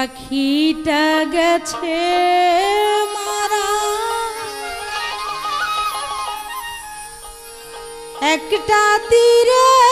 পাখিটা গেছে মারা একটা তীরে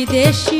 বিদেশি